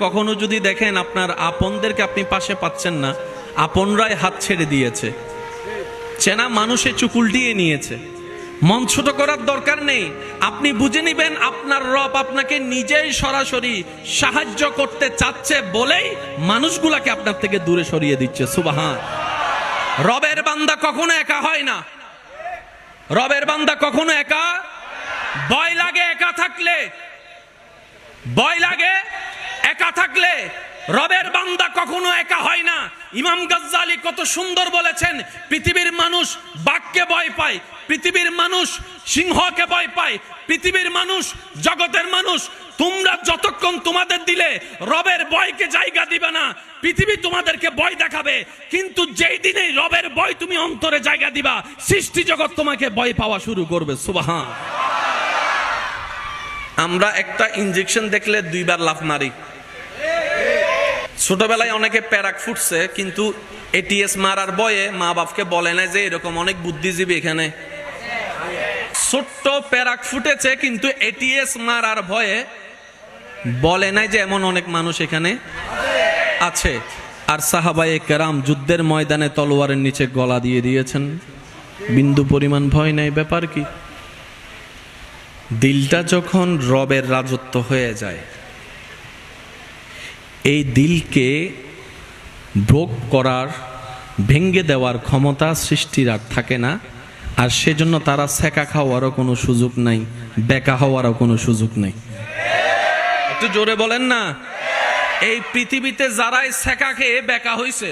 কখনো যদি দেখেন আপনার আপনদেরকে আপনি পাশে পাচ্ছেন না, আপনরাই হাত ছেড়ে দিয়েছে। চেনা মানুষে চুকুল দিয়ে নিয়েছে। মন ছোট করার দরকার নেই। আপনি বুঝে নিবেন আপনার রব আপনাকে নিজেই সরাসরি সাহায্য করতে চাচ্ছে বলেই মানুষগুলাকে আপনার থেকে দূরে সরিয়ে দিচ্ছে। সুবাহান। রবের বান্দা কখনো একা হয় না। রবের বান্দা কখনো একা? ভয় লাগে একা থাকলে। ভয় লাগে থাকলে রবের বান্দা কখনো একা হয় না। ইমাম গাজ্জালি কত সুন্দর বলেছেন, পৃথিবীর মানুষ বাঘকে ভয় পায়, পৃথিবীর মানুষ সিংহকে ভয় পায়, পৃথিবীর মানুষ জগতের মানুষ। তোমরা যতক্ষণ তোমাদের দিলে রবের ভয়কে জায়গা দিবে না, পৃথিবী তোমাদেরকে ভয় দেখাবে। কিন্তু যেই দিনে রবের ভয় তুমি অন্তরে জায়গা দিবা, সৃষ্টি জগৎ তোমাকে ভয় পাওয়া শুরু করবে। সুবাহান। আমরা একটা ইনজেকশন দেখলে দুইবার লাফ মারি। ছোটবেলায় অনেকে প্যারাক ফুটছে, কিন্তু এটিএস মারার বয়ে মা বাপকে বলে না যে এরকম অনেক বুদ্ধিজীবী এখানে। ছোট্ট প্যারাক ফুটেছে, কিন্তু এটিএস মারার ভয়ে বলে নাই যে এমন অনেক মানুষ এখানে আছে। আর সাহাবায়ে কেরাম যুদ্ধের ময়দানে তলোয়ারের নিচে গলা দিয়ে দিয়েছেন। বিন্দু পরিমাণ ভয় নাই, ব্যাপার কি? দিলটা যখন রবের রাজত্ব হয়ে যায় এই দিলকে ভোগ করার, ভেঙ্গে দেওয়ার ক্ষমতা সৃষ্টির আর থাকে না। আর সেজন্য তারা সেকা খাওয়ারও কোনো সুযোগ নাই, বেকা হওয়ারও কোনো সুযোগ নেই। একটু জোরে বলেন না। এই পৃথিবীতে যারাই সেকা খেয়ে বেকা হয়েছে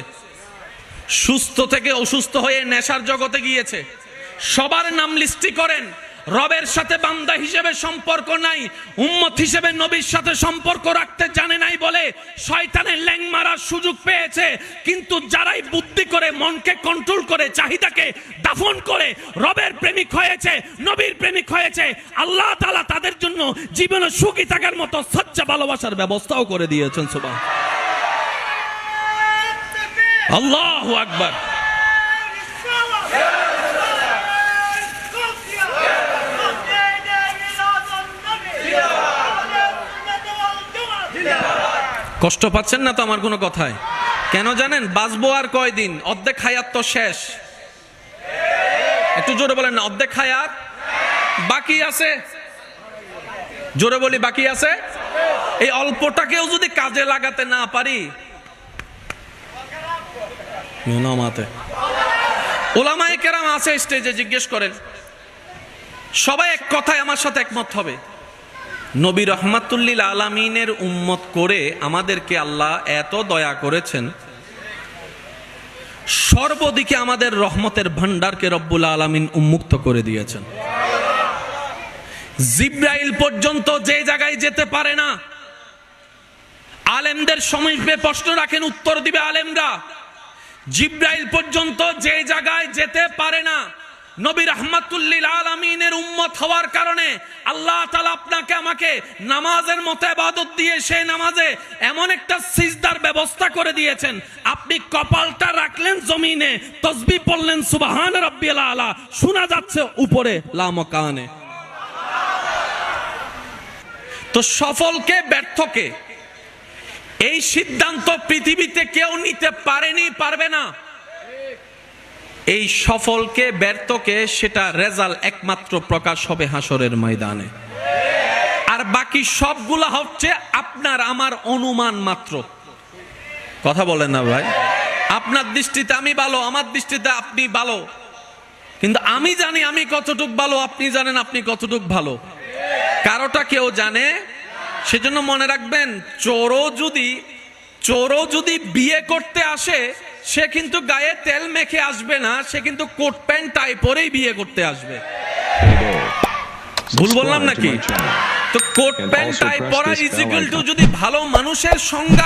সুস্থ থেকে অসুস্থ হয়ে নেশার জগতে গিয়েছে, সবার নাম লিস্টি করেন। রবের সাথে বান্দা হিসেবে সম্পর্ক নাই, উম্মত হিসেবে নবীর সাথে সম্পর্ক রাখতে জানে নাই বলে শয়তানের ল্যাং মারার সুযোগ পেয়েছে। কিন্তু যারাই বুদ্ধি করে, মনকে কন্ট্রোল করে, চাহিদাকে দাফন করে, রবের প্রেমিক হয়েছে, নবীর প্রেমিক হয়েছে, আল্লাহ তাআলা তাদের জন্য জীবনে সুখী থাকার মতো সচ্চা ভালোবাসার ব্যবস্থাও করে দিয়েছেন সুবহান আল্লাহু আকবার। কষ্ট পাচ্ছেন না তো আমার কোনো কথায়? কেন জানেন? বাঁচবো আর কয়দিন? অর্ধেক হায়াত তো শেষ। একটু জোরে বলেন না, অর্ধেক হায়াত? বাকি আছে? জোরে বলি, বাকি আছে? এই অল্পটাকেও যদি কাজে লাগাতে না পারি নামাতে ওলামায়ে কেরাম আছে স্টেজে জিজ্ঞেস করেন, সবাই এক কথায় আমার সাথে একমত হবে। নবী রহমাতুল্লিল আলামিনের উম্মত করে আমাদেরকে আল্লাহ এত দয়া করেছেন। সর্বদিকে আমাদের রহমতের ভান্ডারকে রব্বুল আলামিন উন্মুক্ত করে দিয়েছেন। জিব্রাইল পর্যন্ত যে জায়গায় যেতে পারে না, আলেমদের সমীপে প্রশ্ন রাখেন, উত্তর দিবে আলেমরা। জিব্রাইল পর্যন্ত যে জায়গায় যেতে পারে না নবী রহমাতুল্লিল আলমিনের উম্মত হওয়ার কারণে আল্লাহ তালা আপনাকে আমাকে নামাজের মতো আবাদত দিয়ে সেই নামাজে এমন একটা সিজদার ব্যবস্থা করে দিয়েছেন। আপনি কপালটা রাখলেন জমিনে, তসবি পড়লেন, সুবাহান রব্বিল আলা। শোনা যাচ্ছে উপরে লামকানে তো সফলকে, ব্যর্থকে, এই সিদ্ধান্ত পৃথিবীতে কেউ নিতে পারেনি, পারবে না। এই সফলকে ব্যর্থকে সেটা রেজাল্ট একমাত্র প্রকাশ হবে হাসরের ময়দানে। আর বাকি সবগুলা হচ্ছে আপনার, আমার অনুমান মাত্র। কথা বলেন না ভাই। আপনার দৃষ্টিতে আমি ভালো, আমার দৃষ্টিতে আপনি ভালো। কিন্তু আমি জানি আমি কতটুক ভালো, আপনি জানেন আপনি কতটুক ভালো। কারোটা কেউ জানে, সেজন্য মনে রাখবেন, চোরও যদি চোরও যদি বিয়ে করতে আসে সে কিন্তু গায়ে তেল মেখে আসবে না সে কিন্তু কোট প্যান্ট টাই পরেই বিয়ে করতে আসবে। ভুল বললাম নাকি? তো কোট প্যান্ট টাই পরা ইজিক্যাল টু যদি ভালো মানুষের সংজ্ঞা